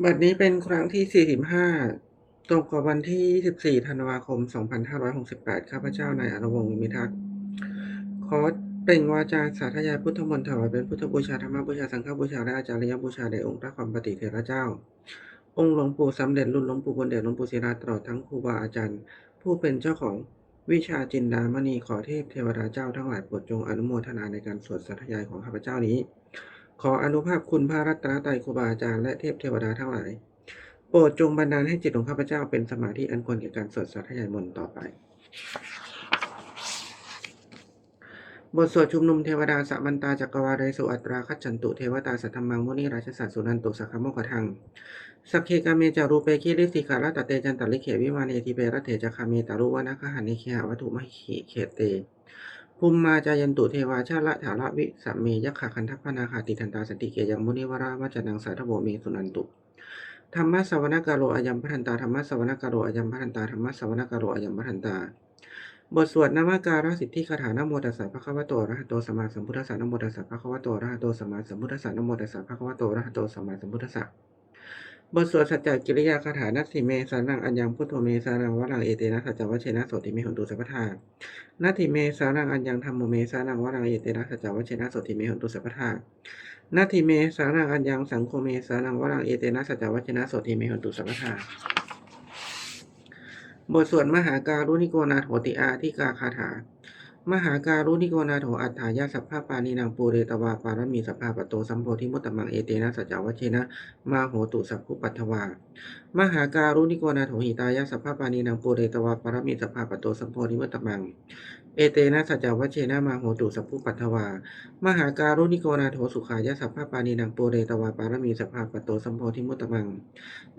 บัดนี้เป็นครั้งที่ 45 ตรงกับวันที่24ธันวาคม 2568 ข้าพเจ้านายอนุวงศ์วิมิทักษ์ขอเปล่งวาจาสาธยายพุทธมนต์ถวายเป็นพุทธบูชาธรรมบูชา สังฆบูชา และอาจารยบูชาแด่องค์พระความปฏิเทระเจ้า องค์หลวงปู่สำเร็จรุ่นหลวงปู่บนเดชหลวงปู่ศิลาตลอดทั้งครูบาอาจารย์ ผู้เป็นเจ้าของวิชาจินดามณีขอเทพเทวดาเจ้าทั้งหลายโปรดจงอนุโมทนาในการสวดสาธยายของข้าพเจ้านี้ ขออนุภาพคุณพระรัตนตรัยครูบาอาจารย์และเทพเทวดาทั้งหลาย โปรดจงบันดาลให้จิตของข้าพเจ้าเป็นสมาธิอันควรแก่การสวดสาธยายมนต์ต่อไป บทสวดชุมนุมเทวดาสัมมันตาจักรวาเรสุอัตราคัจฉันตุเทวตาสัทธมังมุนีราชสัสสุนันตุสักขโมกทังสักเคกาเมจารูเปคิริสิกาลตเตจันตลิเขวิมาเนทิเปรเถจคาเมตารุวนาคหันนิเคหวัตุมหิเขเต ภูมิมาจายันตุเทวาชาละถาระวิสัมเมยักขะคันทัพนาคาติทันตาสนติเกยังมุนิวรามัจนังสาธโวเมสุนันตุธรรมะสวนกาโรอายัมพันตาธรรมะสวนกาโรอายัมพันตาธรรมะสวนกาโรอายัมพันตา บทสวดนามการสิทธิคาถานโมตัสสะภะคะวะโตระหะโตสัมมาสัมพุทธัสสะนโมตัสสะภะคะวะโตระหะโตสัมมาสัมพุทธัสสะนโมตัสสะภะคะวะโตระหะโตสัมมาสัมพุทธัสสะ บทสวดสัจจกิริยาคาถานัตถิเมสานังอัญญังพุทโธเมสานังวะรังเอเตนะสัจจวัชเชนะโสติเมหนตุสัพพทานัตถิเมสานังอัญญังธรรมโมเมสานังวะรังเอเตนะสัจจวัชเชนะโสติเมหนตุสัพพทานัตถิเมสานังอัญญังสังโฆเมสานังวะรังเอเตนะสัจจวัชเชนะโสติเมหนตุสัพพทาบทสวดมหาการุณิโกนาโถติอาทิกาคาถา มหาการุณิโกนาโถอัฏฐายาสัพพะปานินางปูเรตวาปารมีสัพพะปโตสัมโพธิมุตตมังเอเตนะสัจจวัชเชนะมาโหตุสัพพุปัทวามหาการุณิโกนาโถหิตายาสัพพะปานินางปูเรตวาปารมีสัพพะปโตสัมโพธิมุตตมังเอเตนะสัจจวัชเชนะมาโหตุสัพพุปัทวามหาการุณิโกนาโถสุขายาสัพพะปานินางปูเรตวาปารมีสัพพะปโตสัมโพธิมุตตมัง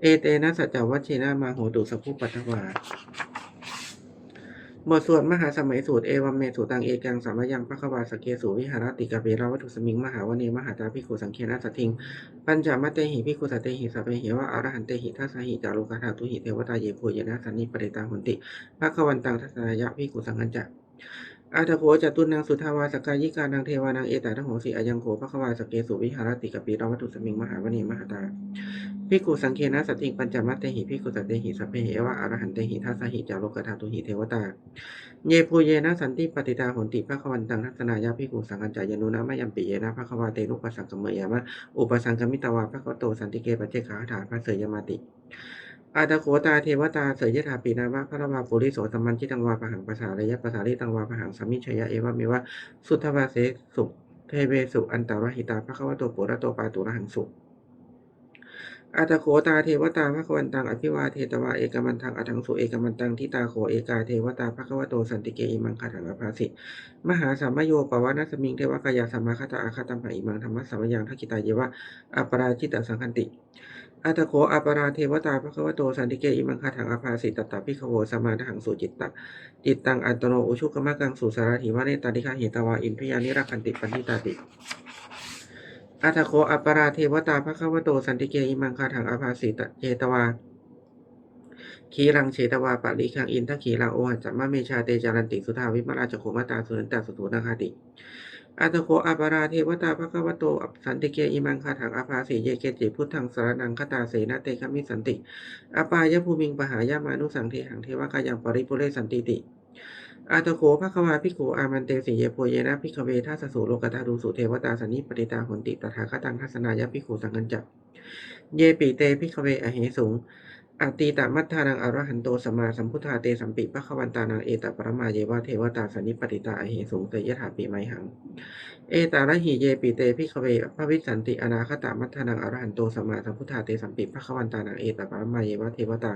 เอเตนะสัจจวัชเชนะมาโหตุสัพพุปัทวา บทสวดมหาสมัยสูตรเอวัมเมสูตังเอกังสามยังพระควาสเกสูวิหารติกาเบราวัตถุสมิงมหาวเนมหาตาพิคุสังเคนาสทิง ปัญจมัตเตหิพิคุสัตเตหิสัพเพหิวะอรหันเตหิทัสหิจารุกาธาตุหิเทวตาเยโพยนะสันนิปเรตาหุนติพระควันตังทัสนายะพิคุสังกัญจะ อาทโพจตุนังสุทาวาสกายิกานังเทวานังเอตาทโหสิอายังโขพระควาสเกสุวิหารติกาเบรวัตถุสมิงมหาวเนมหาตาภิกุสังเคนะสติงปัญจมัตเตหิภิกุสัตเตหิสัพเพเหวะอรหันเตหิทัสสหิจารุกธาตุหิเทวตา เยภูเยนะสันติปฏิตาหนติภะควันตังทัศนายาภิกุสังกัญจายนุนะมยัมปิเยนะภะควาเตนุปสังกมเมยามะอุปสังกมิตวาภะคะวะโตสันติเกปเจขาถาพระเสยยมาติ อาตโขตาเทวตาเสยยถาปีนาวะพระวาปุริโสตัมมันจิตังวาปะหังปะสาระยะปะสาริตังวาปะหังสมมิชยะเอวะเมวะสุทธวาเสสุเทเวสุอันตารหิตาภะคะวะโตปุระโตปาตุระหังสุอาตโขตาเทวตาภะควันตังอภิวาเทตวาเอกมันทังอทังสุเอกมันตังทิตาโขเอกาเทวตาภะคะวะโตสันติเกอิมังคาถังอภาสิมหาสัมมโยปวานัสมิงเทวกายาสัมมาคตาอาคตัมหะอิมังธรรมะสัมยังทักกิตาเยวะอัปราจิตตสังคันติ อาตโขอัปราเทวตาภะคะวะโตสันติเกอิมังคาถังอภาสิตตาภิกขโวสมาทังสุจิตตะจิตตังอันตโนอุชุกมะกังสุสารถิวะเนตาดิฆาเหตวาอินพยานิรักขันติปันทิตาติอาทโคอัปราเทวตาภะคะวะโตสันติเกอิมังคาถังอภาสิตเจตวาขีรังเฉตวาปะริคังอินทขีรังโอหัจจมะเมชาเตจารันติสุทาวิมราชโคมตาสุนันตสุตุนาคาติ อาตโคอัปปราเทวตาภะคะวะโต สันติเกอิมังคาถังอภาสิเยเกจิพุทธังสารนังคตาเสนะเตคมิสันติอปายภูมิงปหายามานุสังเทหังเทวกายังปริปุเรสันติติอาตโขภควาภิกอามันเตสิเยโพเยนะภิกเวทัสสุโลกตาดูสุเทวตาสันนิปติตาหนติตถาคตังทัศนายะภิกสังกัญจักเยปิเตภิกเวอเหสุง อตีตมัทธานังอรหันโตสมาสัมพุทธาเตสัมปิภควันตานังเอตปรมาเยวะเทวตาสันิปติตาอเหสุงเตยถาปิไมหัง เอตาระหิเยปิเตภิขเวพระวิสันติอนาคตามัทธานังอรหันโตสมาสัมพุทธาเตสัมปิภควันตานังเอตปรมาเยวะเทวตา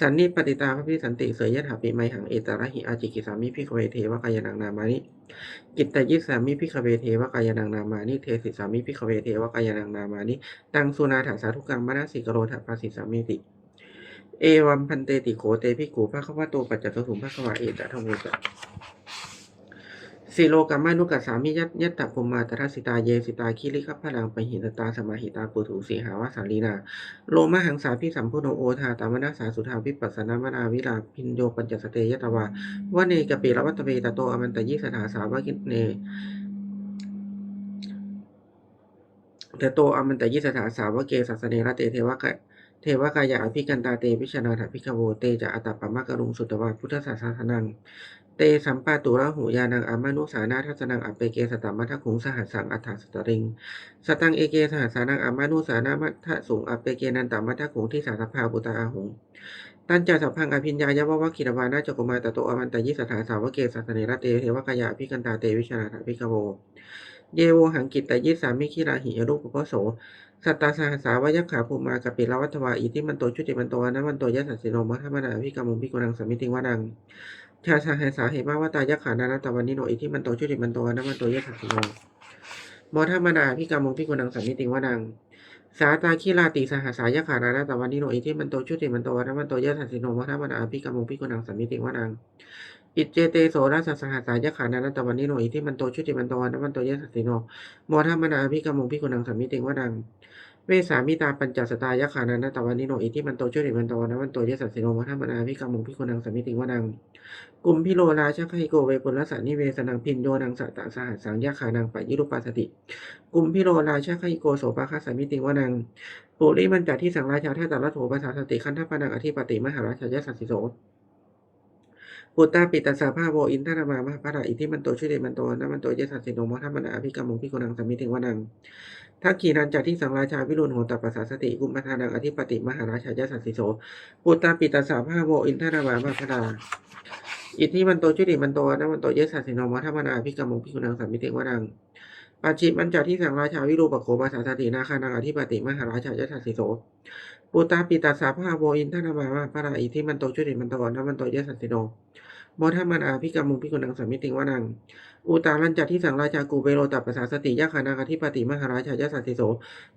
สันนิปติตาพระพิสันติเสยยถาปิไมหังเอตระหิอาจิกิสามิพิกเวเทวกายนังนามานิกิตตยิสามิพิกเวเทวกายนังนามานิเทสิสามิพิกเวเทวกายนังนามานิตังสุนาถาสาธุกังมนาสิกโรถาภาสิสามิติ เอวัมพันเตติโขเตพิกขุภะคะวะโตปัจจตถุมภะคะวะเอตะทะโวจะสิโลกัมานุกัสสามิยัตยัตตะภูมมาตรัสิตาเยสิตาคิริคัพพลังปหิตตาสมาหิตาปุถุสีหาวาสาลีนาโลมาหังสาพิสัมพุโนโอทาตามนาสาสุทาวิปัสสนามนาวิลาพินโยปัญจสเตยตวาวเนกปิรวัตเวตโตอมันตยิสถาสาวกิเนเตโตอมันตยิสถาสาวเกศาสเนรเตเทวะกะ เทวกายาอภิกันตาเตวิชนาถาภิกโวเตจะอัตตปมะกะรุงสุตวาพุทธศาสนัง เตสัมปาตุระหูยานังอามานุสานาทัสนังอัปเปเกสตัมมัทคุงสหัสสังอัฏฐสตริง สตังเอเกสหัสสานังอามานุสานามัทสุงอัปเปเกนันตัมมัทคุงที่สาสภาบุตาอาหุงตันจาสัพพังอภิญญายะวะวะคิรวานาจกุมาตโตอมันตยิสถาสาวเกศาสเนรเตเทวกายาอภิกันตาเตวิชนาถาภิกโว เยโวหังกิตตยิสามิคิราหิยรูปปโส สัตตาสหัสสาวายักขาภูมากปิลวัตวาอิทิมันโตชุติมันโตนะมันโตยัสสสิโนมัทมนาภิกรมุภิกุนังสมิติงวดังชาสหัสสาเหมาวตายักขานานาตวันนิโนอิทิมันโตชุติมันโตนะมันโตยัสสสิโนมทัมนาภิกรมุภิกุนังสมิติงวดังสาตาคิราติสหัสสายขานานาตวันนิโนอิทิมันโตชุติมันโตนะมันโตยัสสสิโนมัทมนาภิกรมุภิกุนังสมิติงวดัง อิจเจเตโสรัสสหัสสายขานานัตตวันนิโนอิทิมันโตชุติมันโตนะมันโตยสัสสิโนโมทัมมนาภิกรมุภิกุนังสัมมิติงวดังเวสามิตาปัญจสตายขานานัตตวันนิโนอิทิมันโตชุติมันโตนะมันโตยสัสสิโนโมทัมมนาภิกรมุภิกุนังสัมมิติงวดังกุมพิโลราชคหิโกเวปุลสานิเวสนังพินโยนังสัตสหัสสังยขานังปยิรุปัสสติ กุมพิโลราชคหิโกโสปะคัสสมิติงวดังปุริมันจัดที่สังราชาท่าตรัตโถภาษาสติขันธปนังอธิปติมหาราชยสัสสิโส ปุตตาปิตตสาภาโวอินทรามามหาปะระอิทิมันโตชุติมันโตนะมันโตเยสัสสิโนมะธรรมนาอภิกรรมงพิกุนังสมิติงวนังทักขีนันจัดที่สังราชาวิรุณโหตปัสสาสติกุมพัทานังอธิปติมหาราชายสัสสิโสปุตตาปิตตสาภาโวอินทรามามหาปะระอิทิมันโตชุติมันโตนะมันโตเยสัสสิโนมะธรรมนาอภิกรรมงพิกุนังสมิติงวนังปัจฉิมันจัดที่สังราชาวิรูปโขปัสสาสตินาคานังอธิปติมหาราชายสัสสิโส ปุตตาปิตาสาภาโวอินทนามามาปะระอิทิมันโตชุติมันโตนะมันโตเยสันติโนโมทัมมันอาภิกรรมุงพิกุนังสมมิติงวนัง อุตาลันจัดที่สังราชากูเบโรตับภาษาสติยะขานาคาธิปติมหาราชายสันติโส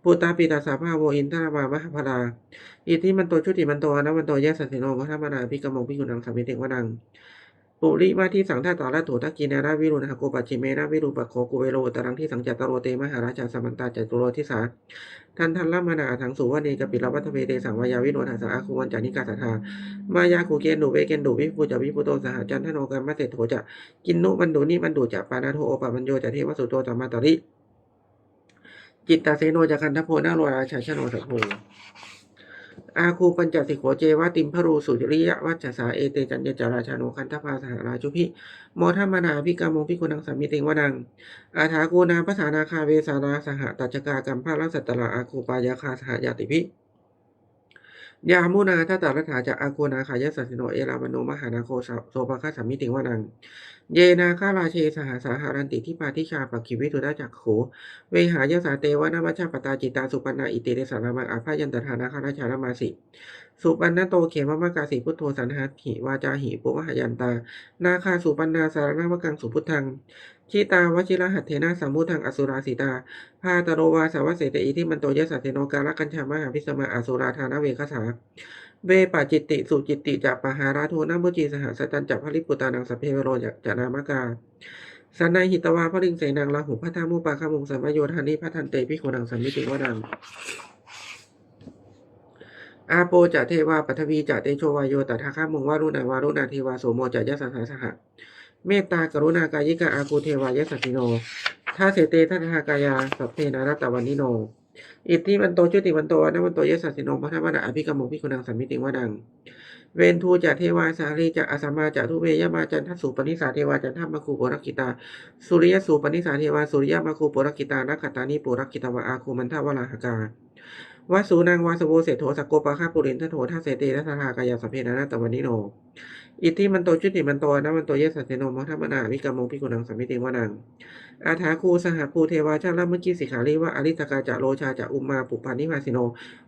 ปุตตาปิตาสาภาโวอินทนามามะพราอิทิมันโตชุติมันโตนะมันโตเยสันติโนโมทัมมันอาภิกรรมุงพิกุนังสมมิติงวนัง ปุริมาที่สังทาต่อละโถทักกินาราวิรุณหโกปัจฉิเมนาวิรูปโคกุเวโรตรังที่สังจัตตโรเตมหาราชาสมันตาจัตุโรทิสาทันทันละมานาถังสุวเนกปิลวัตเวเตสังวายาวิโนทัสสะอาคุวันจานิกาสัทธามายาคูเกนดูเวเกนดูวิปุจจวิปุโตสหจันทโนกรรมเศรษโถจะกินนุมันดูนิมันดูจะปานาโทโอปะมันโยจะเทวสุโตจมาตริจิตตาเสโนจะคันทโพนาโรราชาชโนสัพโพ อาคูปัญจสิโขเจวะติมพรูสุจริยะวัจสาเอเตจัญญจาราชาโนคันทภาสหราชุพิโมทัมมนาพิการมงพิคุณังสัมมิติงวนัง อาถากูนาภาษานาคาเวสานาสหตัจกากรรมภาลัสตตระอาคูปายาคาสหยาติพิ ยามุนาทัตตรัฐาจะอากูนาขายสัสโนเอรามโนมหานาโคโสภคัสสมิติงวนัง เยนาคาราเชสหสาหารันติที่ปาทิชาปกิวิตุดาจักโข เวหายสาเตวนามัชฌปตาจิตาสุปันนาอิติเดสารามังอาภายันตถานาคาราชารามาสิสุปันนโตเขมมะกาสิพุทโธสันหัตถิวาจาหิปุวหยันตา นาคาสุปันนาสารนามกังสุพุทธัง ชิตาวชิรหัตเทนาสัมมุทังอสุราสิตาพาตโรวาสาวเสตอิทิมันโตยสัตเทโนการกัญชามหาพิสมาอสุราธานเวคสาเวปาจิตติสุจิตติจะปหาราโทนามุจีสหสตันจัพริปุตานังสพเพโรจจานามกาสันนายหิตวาพริงเสนังลาหุพัทามุปาคามุงสัมโยธานิพัทันเตพิโคนังสัมมิติวดังอาโปจะเทวาปัทวีจะเตโชวายโยตถาคามุงวารุณาวารุณาเทวาโสโมจะยะสัสสะสหะ เมตตากรุณากายิกาอาคูเทวายสัตติโนท่าเสเตทัตถากายาสัพเพนารัตตวันนิโน อิทธิมันโตชุติมันโตนะมันโตยสัสสิโนพัทวนาอภิกรรมพิกุนังสัมมิติวดัง เวนทูจะเทวาสาลีจะอาสมาจะทุเวยมาจันทสุปนิสาเทวาจันทมคูปุรกิตา สุริยสูปนิสาเทวาสุริยมาคูปุรกิตานักขตานิปุรกิตวะอาคูมันทวราหกา วาสูนังวาสโวเสโทสกโกปะคาปุรินทโททัสเสเตทัสหากายาสพเพนานาตวันนิโน อิทธิมันโตชุติมันโตนะมันโตเยสัสเทโนมะธรรมนาวิกมงพิกุนังสัมมิติวนัง อาถาคูสหภูเทวาชาลมุจิสิขาลีวะอริตกาจะโลชาจะอุมาปุปานิมาสิโน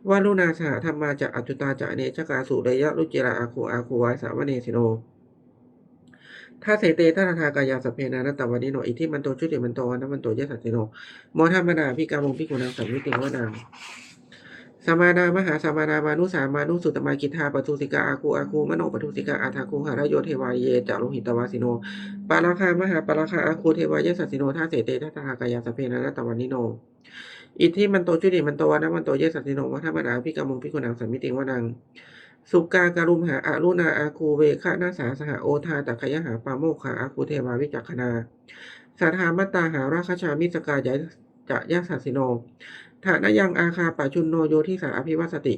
วาลุนาสหธรรมาจะอัจจุตาจะเนชกาสุเรยะรุจิราอาคูอาคูวายสาวเนสิโน ถ้าเสเตทัทากายาสพเพนานาตวันนิโนอิทธิมันโตชุติมันโตนะมันโตเยสัสเทโนมะธรรมนาพิกรรมงพิกุนังสัมมิติวนังสมานามหาสมานามานุสามานุสุตมากิทาปทุสิกาอาคูอาคูมโนปทุสิกาอาทาคูหารโยเทวายเยจารุหิตวาสิโน ปาราคามหาปาราคาอาคูเทวายสัสสิโนท่าเสเตทัตหากายาสเพนะนัตตวันนิโน อิทธิมันโตชุติมันโตนะมันโตเยสัสสิโนวัฒมนาพิกรรมงพิกุนังสัมมิติวนัง สุกาการุมหาอารุณาอาคูเวคะนาสาสหโอทาตักขยหาปาโมคขาอาคูเทวาวิจักขนาสัทธามัตตาหาราคชามิสกายะจะยะสัสสิโนฐานะยังอาคาปะชุนโนโยทิสาอภิวัสติ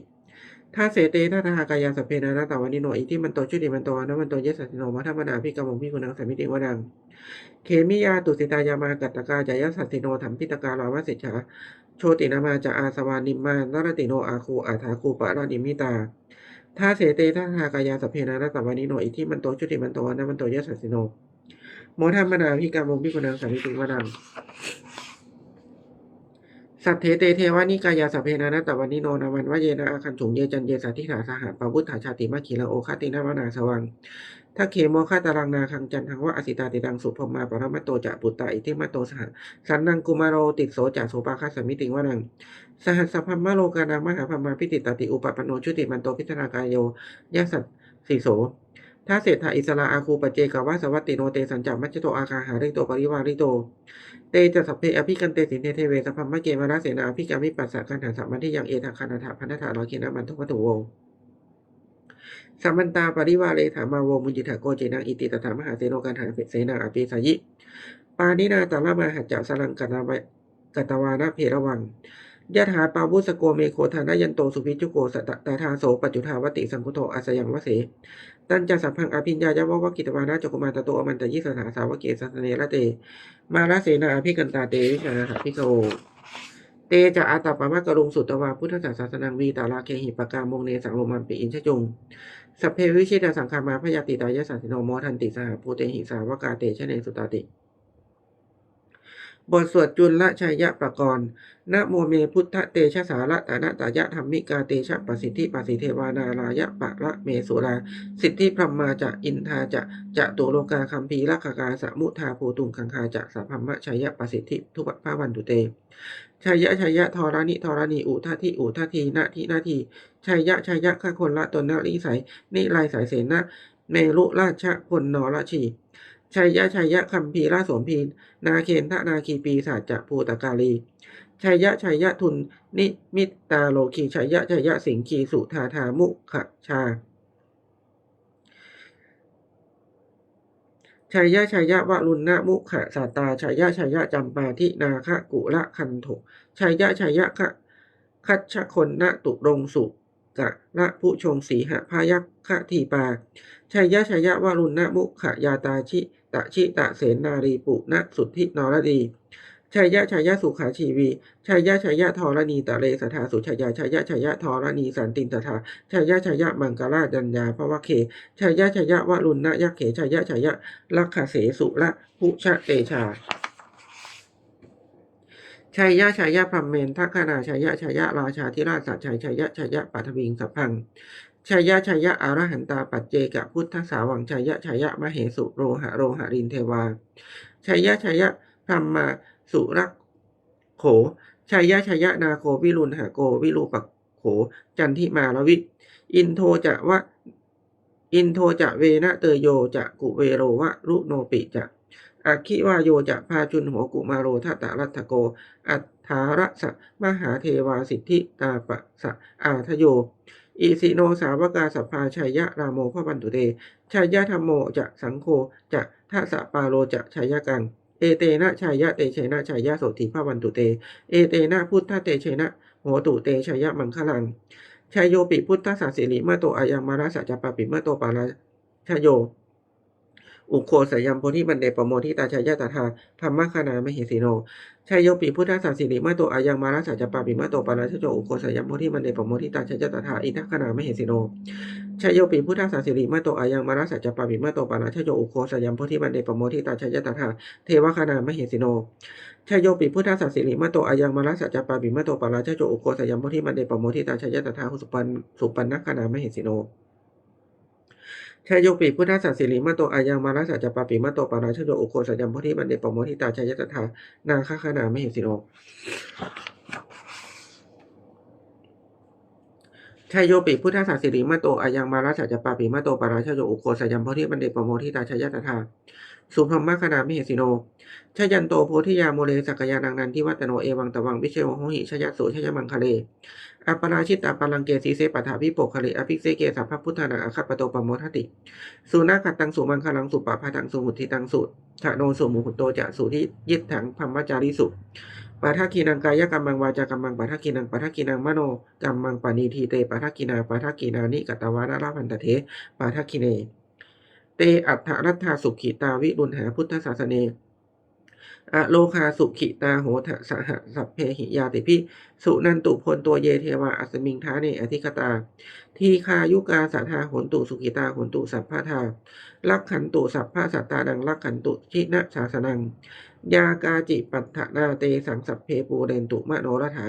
ท่าเสเตท่าทหากายาสเพนานาตาวันิโนอิทิมันโตชุติมันโตนะมันโตเยสัสสิโนมัทธมนาพิกรมงพิกุนังสมิติวดัง เคมิยาตุสิตายามากัตตกาจายสัสสิโนธรรมพิตกาลาวสิจฉาโชตินามาจะอาสวานิมมานรติโนอาคูอาถาคูปะรานิมิตา ถ้าเสเตท่าหากายาสพเพนานะตาวันิโนอิทิมันโตชุติมันโตนะมันโตเยสัสสิโนโมทัมมนาพิกรมงพิกุณังสมิติวนังสัตเทเตเทวานิกายาสพเพนานะตวันนิโนนาวันวะเยนะอาคันถุงเยจันเยสัทธิถาสหปาวุฒาชาติมาคีละโอคาตินาวนาสวัง ทักเคโมคาตารังนาคังจันทังวะอสิตาติดังสุพมมาปรมัตโตจะปุตตาอิทิมัตโตสหสันนังกุมารโรติโสจะโสปาคัสมิติงวานัง สหัสสพัมมะโลกานังมหาพมาพิติตติอุปปปโนชุติมันโตพิธนากายโยยะสัตสีโสถ้าเศรษฐาอิสระอาคูปเจกาวาสวัตติโนเตสัญจามัจโตอาคาหาริโตปริวาริโต เตจะสัพเพอภิกันเตสินเทเทเวสัพพมะเกมาราเสนาอภิกามิปัสสะคันหาสัมมันที่ยังเอทาคันธาพันธาลอยเกนะมันทุวัตถุโว สัมมันตาปริวาเลถามาโวมุญจิถาโกเจนังอิติตถามหาเสโนกันหาเสนาอภิสายิ ปานินาตาลามาหัจจสลังกัตวะกัตวานะเพระวังยะถาปาวุสโกเมโคธานายันโตสุภิจุโกสตตาทาโสปัจจุทาวติสังคุโตอาสยังวเส ตันจะสัพพังอภิญญายะวะวะกิตวานะจกุมาตโตอมันตยิสถาสาวเกสสเนระเต มาลาเสนาอภิกันตาเตวิชานาถพิกโว เตจะอาตาปามะกรุงสุตวาพุทธศาสนังวีตาลาเคหิปกามงเนสังโลมันปิอินชจุงสัพเพวิชิตาสังคามาพยาติตายสัสสิโนมทันติสหภูเตหิสาวกาเตชะเนสุตาติบทสวดจุลละชัยยะประกรณ์นะโมเมพุทธเตชะสาระตานะตายะธรรมิกาเตชะปสิทธิปสิเทวานาลายะปะระเมสุรา สิทธิพรหมาจะอินทาจะจะตุโลกาคัมภีรักกาสมุทาภูตุงคังคาจะสัพพมะชัยยะปสิทธิทุกพะวันตุเต ชัยยะชัยยะทอรานิทอรานิอุทาทิอุทาทีนาทินาทีชัยยะชัยยะข้าคนละตนนาลิสัยนิลายสายเสนาเมรุราชพลนรชีชัยยะชัยยะคัมภีราสมพีนนาเคนทนาคีปีศาจจะภูตกาลีชัยยะชัยยะทุนนิมิตตาโลคีชัยยะชัยยะสิงคีสุธาธามุขชา ชัยยะชัยยะวรุณนะมุขะสาตาชัยยะชัยยะจำปาทินาคะกุละคันโถชัยยะชัยยะคะคัชชะคนนะตุรงสุกะละผู้ชงสีหะพายักคะทีปาชัยยะชัยยะวรุณนะมุขะยาตาชิตะชิตะเสนารีปุณสุทธินรดี ชัยะชัยะสุขาชีวีชัยะชัยะธรณีตะเลสถาสุชัยยะชัยะชัยะธรณีสันตินตถาชัยะชัยะมังกราดัญญาภวะเคชัยะชัยะวรุณนะยักเขชัยะชัยะลักขเสสุละพุชะเตชาชัยยะชัยยะพรมเมนทักขณาชัยยะชัยยะราชาธิราชสัจชัยชัยยะชัยยะปัทวิงสัพพังชัยยะชัยยะอรหันตาปัจเจกพุทธสาวังชัยยะชัยยะมเหสุโรหะโรหะรินเทวาชัยยะชัยยะพรมมา สุรักโขชัยยะชัยยะนาโควิรุณหะโกวิรูปักโข จันทิมาลวิ อินโทจะวะอินโทจะเวนะเตโยจะกุเวโรวะรุโนปิจะอาคิวาโยจะพาจุนหัวกุมาโรทัตตะรัตโก อัฏฐาระสะมหาเทวาสิทธิตาปะสะอาทโย อิสิโนสาวกาสัพพาชัยยะรามโมพระบันตุเตชัยยะธรรมโมจะสังโฆจะทัสสะปาโลจะชัยยะกัง เอเตนะชัยยะเตชัยนะชัยยะโสติภาวันตุเต เอเตนะพุทธเตชัยนะโหตุเตชัยยะมังคลังชัยโยปิพุทธสาสิริเมื่อโตอายังมาราสัจจปปิเมื่อโตปาราชโย อุโคสยัมโพธิบันเดปโมทิตาชัยยะตถาธรรมคณามหิสิโน ชัยโยปิพุทธสาสิริมื่อโตอายังมาราสัจจปปิมื่อโตปาราชโยอุโคสยัมโพธิบันเดปโมทิตาชัยตถาอิทัคขณามหิสิโนชัยโยปิพุทธสาสิริมื่อโตอายังมาราสัจจปปิมื่อโตปาราชโยอุโคสยัมโพธิบันเดปโมทิตาชัยตถาเทวคณาไมหิสิโนชัยโยปิพุทธสัสสิริมาโตอายังมาราสัจจปาปิมาโตปาราชโจอุโกสยามโพธิมันเดปโมทิตาชัยตถาหุสุปันสุปันนักขณามหิสิโน ชายโยปีพุทธสัสิริมาโตอายังมาราสัจจปาปิมาโตปาราชโยโอโคสยามโพธิบันเดปโมทิตาชายยตถานาคขนามหิสิโนชายโยปิพุทธสัสสิริมาโตอายังมาราสัจจปาปิมาโตปาราชโจอุโคสยามโพธิบันเดปโมทิตาชายยตถา สุพรหมคณามิเหสิโน ชยันโตโพธิยาโมเลสักยานังนันทิวัตโนเอวังตวังวิเชวโหหิชยสุชยมังคะเลอัปราชิตตาปลังเกสีเสปัฏฐาวิโปคะเลอภิเสเกสัพพพุทธานังอคัปโตปโมทติ สุนาคัตตังสุมังคลังสุปปะพาทังสุหุติตังสุทะโนสุมุหุโตจะสุทิยิตถังพัมมจาริสุปาทักขีนังกายกรรมังวาจากรรมังปาทักขีนังปาทักขีนังมโนกรรมังปานีทีเตปาทักขีนาปาทักขีนานิกตวานาราพันตเทปาทักขีเน เตอัฏฐรัตถาสุขิตาวิรุณหาพุทธศาสเนอะโลคาสุขิตาโหทสหสัพเพหิยาติพิสุนันตุพลตัวเยเทวาอัสมิงท้าเนอธิคตา ทีคายุกาสัทธาหนตุสุขิตาหนตุสัพพะทาลักขันตุสัพพะสัตตานังลักขันตุชินะสาสนัง ยากาจิปัฏฐนาเตสังสัพเพปูเรนตุมโนรถา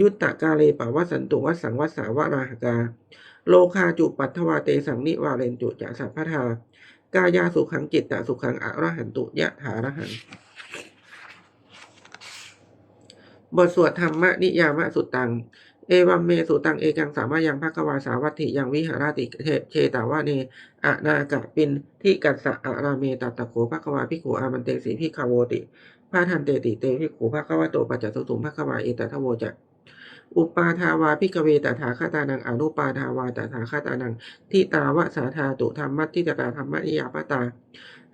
ยุตตะกาเลปวัสสันตุวัสสังวัสสาวราหกา โลคาจุปัทวาเตสังนิวาเรนจุจะสัพพะทา กายาสุขังจิตตสุขังอรหันตุยะถาระหังบทสวดธรรมนิยามสุตัง เอวัมเมสุตังเอกังสามะยังภควาสาวัตถิยังวิหารติเทเชตาวะเนอะนากะปินที่กัสสะอะราเมตัตตะโขภควาพิขุอามันเตสีพิคาโวติพาทันเตติเตพิกขุภควะโตปัจจตุสุมภควาเอตทะโวจะ อุปาทาวาพิกเวตถาคตานังอนุปาทาวาตถาคตานังทิตาวะสาธาตุธรรมัตทิตตาธรรมนิยาปตา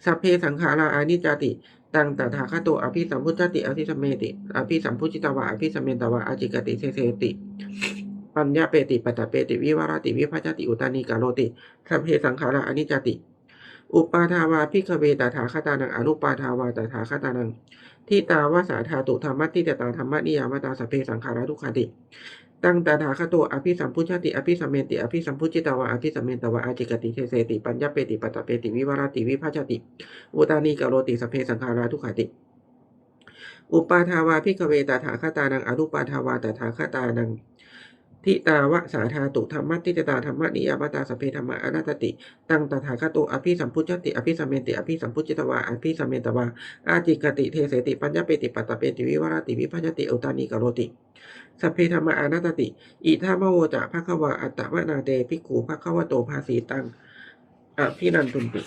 สัพเพสังขาราอานิจติตังตถาคตโตอภิสัมพุทธติอภิสัมเมติอภิสัมพุจิตวะอภิสัมเมตวะอาจิกติเสเสติ ปัญญาเปติปัตตเปติวิวารติวิภัจจติอุตานิกาโรติสัพเพสังขาราอนิจจติ อุปาทาวาพิกเวตถาคตานังอนุปาทาวาตถาคตานัง ที่ตาวาสาธาตุธรรมะที่แตตาธรรมะนิยามตาสเพสังขาราทุกขติตั้งตาถาคตโตอภิสัมพุชติอภิสัมเมติอภิสัมพุจิตวะอภิสัมเมตวะอาจิกติเทเสติปัญญาเปติปัตตเปติวิวารติวิภัจจติอุตานีกโรติสเพสังขาราทุขติ อุปาทาวาพิกเวตถาคตานังอนุปาทาวาตถาคตานัง ทิตาวะสาธาตุธรรมติตตาธรรมะนิยามตาสเพธรรมะอนัตติ ตังตถาคตโตอภิสัมพุชติอภิสัมเมติอภิสัมพุจิตวะอภิสัมเมตวะอาจิกติเทเสติปัญญาเปติปัตตเปติวิวารติวิภัจจติอุตานิกโรติสเพธรรมะอนัตติ อิทามโวจะภควาอัตตวนาเตภิกขุภควโตภาสีตังอภินันตุนติ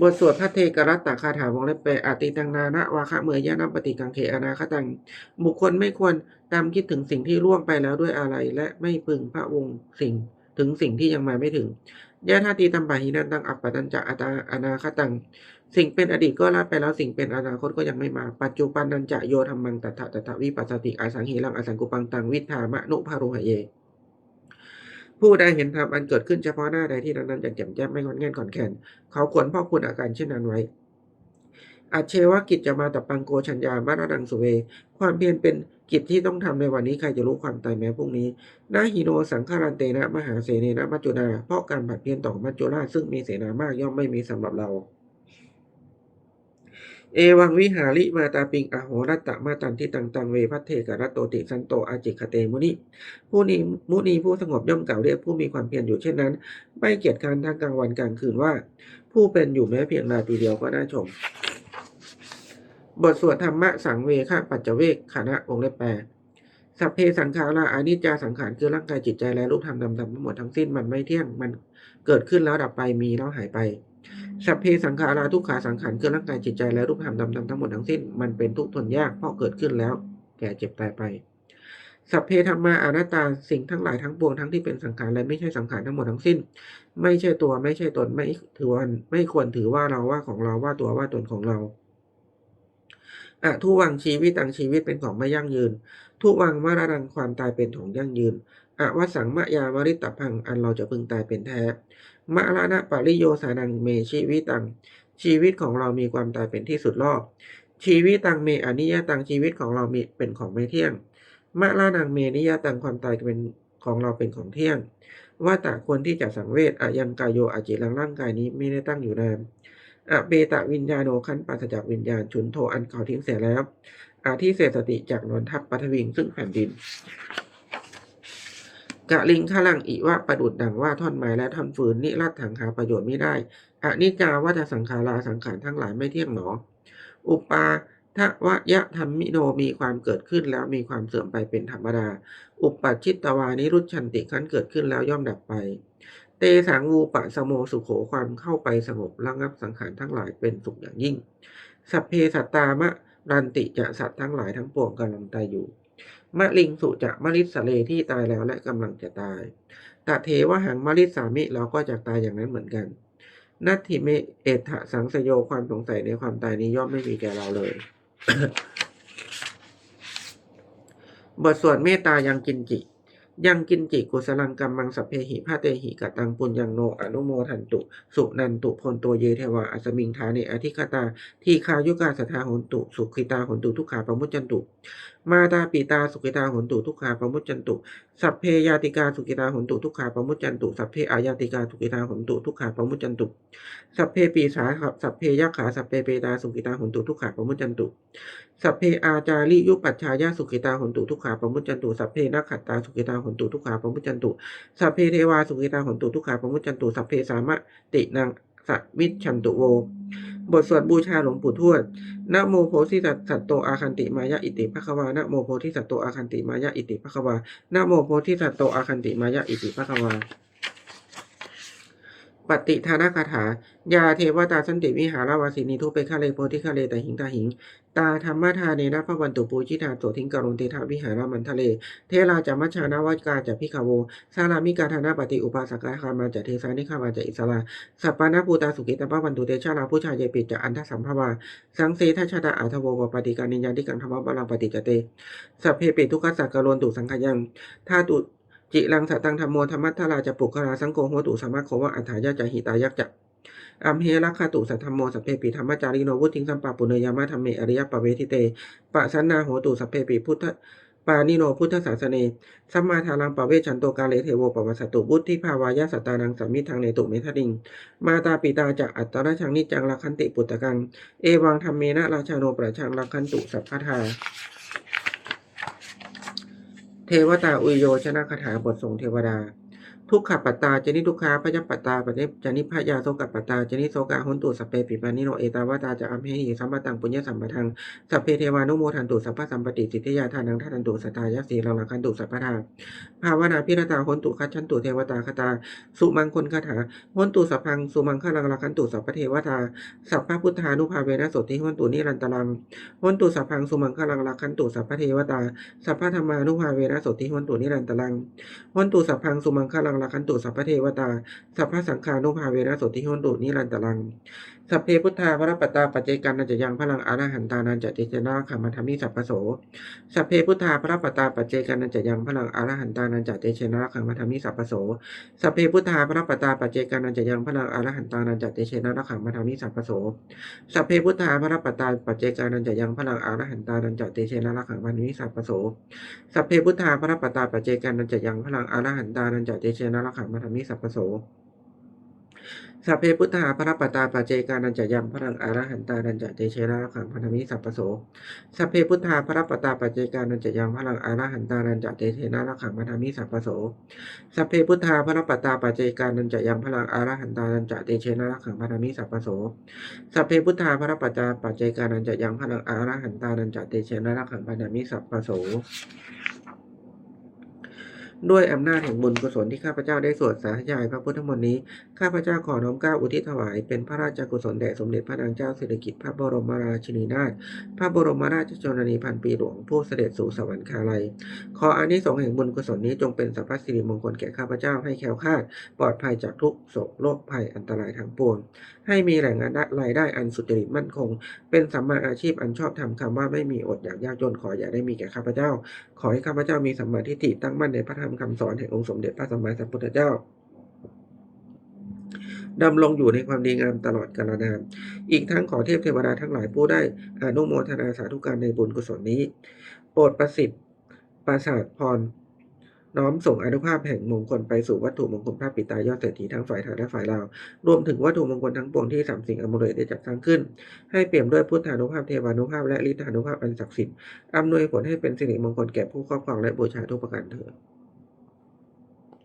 บทสวดพระเทกรัตตคาถาวงเล็บแปดอติตังนานะวาคะเมื่อยะนัมปฏิกังเขอนาคตัง บุคคลไม่ควรตามคิดถึงสิ่งที่ล่วงไปแล้วด้วยอะไร และไม่พึงพระวงศ์สิ่งถึงสิ่งที่ยังมาไม่ถึงยะธาตีตัมปะหินันตังอัปปตัญจะอัตาอนาคตัง สิ่งเป็นอดีตก็ละไปแล้วสิ่งเป็นอนาคตก็ยังไม่มา ปัจจุบันนันจะโยธรรมังตัทธะตัทธวิปัสสติอาสังหิรังอสังกุปังตังวิธามะนุภารุหะเย ผู้ใดเห็นธรรมอันเกิดขึ้นเฉพาะหน้าใดที่นั้นๆอย่างแจ่มแจ้งไม่งอนแง่นขอนแขนเขาควรพ่อคุณอาการเช่นนั้นไว้อาเชวกิจจะมาตับปังโกชัญญามารดังสุเว ความเพียรเป็นกิจที่ต้องทำในวันนี้ใครจะรู้ความตายแม้พรุ่งนี้นาฮิโนสังฆารันเตนะ มหาเสนนะมัจจุนาเพราะการผัดเพียนต่อมัจจุราชซึ่งมีเสนามากย่อมไม่มีสำหรับเรา เอวังวิหาริมาตาปิงอโหรัตตะมาตันทิตังตังเวพัทเทกรัตโตติสันโตอาจิคเตมุนิผู้นี้มุนีผู้สงบย่อมกล่าวเรียกผู้มีความเพียรอยู่เช่นนั้น ไม่เกียจคร้านทั้งกลางวันกลางคืนว่า ผู้เป็นอยู่แม้เพียงนาทีเดียวก็น่าชม บทสวดธรรมะสังเวคะปัจจเวกขณะวงเล็บแปดสัพเพสังขาราอานิจจาสังขารคือร่างกายจิตใจและรูปธรรมดำๆทั้งหมดทั้งสิ้นมันไม่เที่ยงมันเกิดขึ้นแล้วดับไปมีแล้วหายไป สัพเพสังขาราทุกขาสังขารคือร่างกายจิตใจและรูปธรรมดำๆทั้งหมดทั้งสิ้นมันเป็นทุกข์ทนยากเพราะเกิดขึ้นแล้ว แก่เจ็บตายไปสัพเพธรรมาอนัตตาสิ่งทั้งหลายทั้งปวงทั้งที่เป็นสังขารและไม่ใช่สังขารทั้งหมดทั้งสิ้น ไม่ใช่ตัวไม่ใช่ตนไม่ถือว่าไม่ควรถือว่าเราว่าของเราว่าตัวว่าตนของเราอะทุวังชีวิตตังชีวิตเป็นของไม่ยั่งยืน ทุวังมรดังความตายเป็นของยั่งยืนอะวสังมะยามริตตพังอันเราจะพึงตายเป็นแท้ มะระนะปริโยสานังเมชีวิตัง ชีวิตของเรามีความตายเป็นที่สุดรอบ ชีวิตตังเมอนิยตังชีวิตของเรามีเป็นของไม่เที่ยง มะละนังเมนิยตังความตายเป็นของเราเป็นของเที่ยง ว่าแต่ควรที่จะสังเวชอะยังกายโยอาจิรังร่างกายนี้ไม่ได้ตั้งอยู่นานอะเบตะวิญญาโนขันปัสจากวิญญาณ ชุนโทอันเขาทิ้งเสียแล้ว อาทิเศษสติจากนนทัพปัทวิงซึ่งแผ่นดิน กะลิงขลังอิวะประดุดดังว่าท่อนไม้และท่อนฟืนนิรัตถังหาประโยชน์ไม่ได้อนิจาวัฏสังขาราสังขารทั้งหลายไม่เที่ยงหนอ อุปาทวะยะธรรมิโนมีความเกิดขึ้นแล้วมีความเสื่อมไปเป็นธรรมดา อุปปัชชิตตวานิรุชชันติขันเกิดขึ้นแล้วย่อมดับไป เตสังวูปะสโมสุโขความเข้าไปสงบระงับสังขารทั้งหลายเป็นสุขอย่างยิ่ง สัพเพสัตตามะรันติจะสัตว์ทั้งหลายทั้งปวงกำลังตายอยู่ มะลิงสุจะมะลิสเลที่ตายแล้วและกำลังจะตายตะเทวหังมะลิสามิเราก็จะตายอย่างนั้นเหมือนกัน นัตถิเมเอถะสังสยโยความสงสัยในความตายนี้ย่อมไม่มีแก่เราเลย บทสวดเมตตายังกินจิ ยังกินจิกุสลังกัมมังสัพเพหิพาเตหิกตังปุญญังโนอนุโมทันตุ สุนันตุพลตัวเยเทวาอัสมิงทาเนอธิคตา ทีคายุกาสทาหนตุ สุขิตาหนตุทุกขาปมุจจันตุ มาตาปีตาสุขิตาโหนตุทุกขาปมุจจันตุ สัพเพยาติกาสุขิตาโหนตุทุกขาปมุจจันตุ สัพเพอายาติกาสุขิตาโหนตุทุกขาปมุจจันตุ สัพเพปีสาสัพเพยักขาสัพเพเปตาสุขิตาโหนตุทุกขาปมุจจันตุ สัพเพอาจาริยุปัชชายาสุขิตาหนตุทุกขาปมุจจันตุ สัพเพนักขัตตาสุขิตาหนตุทุกขาปมุจจันตุ สัพเพเทวาสุขิตาหนตุทุกขาปมุจจันตุ สัพเพสามะตินัง สัมิตชันตุโว บทสวดบูชาหลวงปู่ทวดนะโมโพธิสัตสัตโตอาคันติมายะอิติภควานะโมโพธิสัตโตอาคันติมายะอิติภควานะโมโพธิสัตโตอาคันติมายะอิติภควา ปฏิทานคาถา ยาเทวตาสันติวิหารวาสินีทุเปคะเลโพธิคะเลแต่หิงตาหิง ตาธรรมทาเนนะพระวันตุปูชิตาโสทิงกรุณเตทาวิหารมันทะเล เทราจามัชานาวากาจะพิคาโวสารามิกาธานาปฏิอุปาสกาคามาจะเทสานิคามาจะอิสระสัปปานาภูตาสุกิตาปะวันตุเตชาลาผู้ชายเยปิจะอันทสัมภวาสังเสทชาดาอัทโววปฏิการนิยาติกังธรรมบาลังปฏิจเตสัพเพปิทุกขสักกะโลนตุสังขยังธาตุ จิรังสตังธรรมโมธรรมัทธราจะปุกราสังโฆโหตุสมะโควะอัฏฐายะจะหิตายักจะอัมเฮรัคคตุสัทธรรมโมสัพเพปิธรรมจาริโนวุติงสัมปาปุเนยามะธรรมเมอริยปเวทิเตปะสันนาโหตุสัพเพปิพุทธปานิโนพุทธศาสเนสัมมาทารังปเวชันโตกาเลเทโวปวัสสตุบุตทิภาวายะสตานังสัมมิทังเนตุเมทดิง มาตาปิตาจะอัตตราชังนิจังลักขันติปุตตะกัง เอวังธรรมเมนะราชาโนประชังลักขันตุสัพพทา เทวตาอุยโยชนะคาถาบทส่งเทวดา ทุกขปัตตาจนิทุกขาพยปัตตาปฏิจนิพยาโสกปัตตาจนิโสกะหุนตุสัพเพปิปานิโนเอตาวตาจะอัมเหหิสัมปตังปุญญสัมปทังสัพเพเทวานุโมทันตุสัพพสัมปติสิทธิยาทานังทันตุสตายสีลังลังคันตุสัพพทาภาวนาพิรตาหุนตุคัจฉันตุเทวตาคตา สุมังคนคาถาหุนตุสัพพังสุมังคลังลังคันตุสัพพเทวตาสัพพพุทธานุภาเวนะสติหุนตุนิรันตรังหุนตุสัพพังสุมังคลังลังคันตุสัพพเทวตาสัพพธรรมานุภาเวนะสติหุนตุนิรันตรังหุนตุสัพพังสุมังคลังรักขันตุสัพพเทวตา สัพพะสังฆานุภาเวนะโสติหุนตุนิรันตรังสัพเพพุทธาพระปัตตาปัจเจกันนันจะยังพลังอรหันตานันจะเจเจนาขัมมัทมิสัพพโสสัพเพพุทธาพระปัตตาปัจเจกันนันจะยังพลังอรหันตานันจะเจเจนาขัมมัทมิสัพพโสสัพเพพุทธาพระปัตตาปัจเจกันนันจะยังพลังอรหันตานันจะเจเจนาขัมมัทมิสัพพโสสัพเพพุทธาพระปัตตาปัจเจกันนันจะยังพลังอรหันตานันจะเจเจนาขัมมัทมิสัพพโสสัพเพพุทธาพระปัตตาปัจเจกันนันจะยังพลังอรหันตานันจะเตเชนะระขังมัทมิสัพพโส สัพเพพุทธาพระปตาปเจกานันจยังพลังอรหันตานันจเตเชนะระขังมัทมิสัพพโสสัพเพพุทธาพระปตาปเจกานันจยังพลังอรหันตานันจเตเชนะระขังมัทมิสัพพโสสัพเพพุทธาพระปตาปเจกานันจยังพลังอรหันตานันจเตเชนะระขังมัทมิสัพพโสสัพเพพุทธาพระปตาปเจกานันจยังพลังอรหันตานันจเตเชนะระขังมัทมิสัพพโสด้วยอำนาจแห่งบุญกุศลที่ข้าพเจ้าได้สวดสาธยายพระพุทธมนต์นี้ ข้าพเจ้าขอน้อมกล้าอุทิศถวาย เป็นพระราชกุศลแด่สมเด็จพระนางเจ้าสิริกิติ์พระบรมราชินีนาถพระบรมราชชนนีพันปีหลวงผู้เสด็จสู่สวรรคาลัย ขออานิสงส์แห่งบุญกุศลนี้จงเป็นสัพพสิริมงคลแก่ข้าพเจ้าให้แคล้วคลาด ปลอดภัยจากทุกโศกโรคภัยอันตรายทั้งปวงให้มีแหล่งรายได้อันสุจริตมั่นคง เป็นสัมมาอาชีพอันชอบธรรมคำว่าไม่มีอดอยากยากจนขออย่าได้มีแก่ข้าพเจ้า ขอให้ข้าพเจ้ามีสัมมาทิฏฐิตั้งมั่นในพระธรรมคำสอนแห่งองค์สมเด็จพระสัมมาสัมพุทธเจ้า ดำรงอยู่ในความดีงามตลอดกาลนาน อีกทั้งขอเทพเทวดาทั้งหลายผู้ได้อนุโมทนาสาธุการในบุญกุศลนี้ โปรดประสิทธิ์ประสาทพร น้อมส่งอนุภาพแห่งมงคลไปสู่วัตถุมงคลพระปิตายอดเศรษฐีทั้งฝ่ายไทยและฝ่ายลาว รวมถึงวัตถุมงคลทั้งปวงที่สามสิ่งอมรยได้จัดสร้างขึ้น ให้เปี่ยมด้วยพุทธานุภาพเทวานุภาพและฤทธานุภาพอันศักดิ์สิทธิ์อำนวยผลให้เป็นสิริมงคลแก่ผู้ครอบครองและบูชาทุกประการเถิด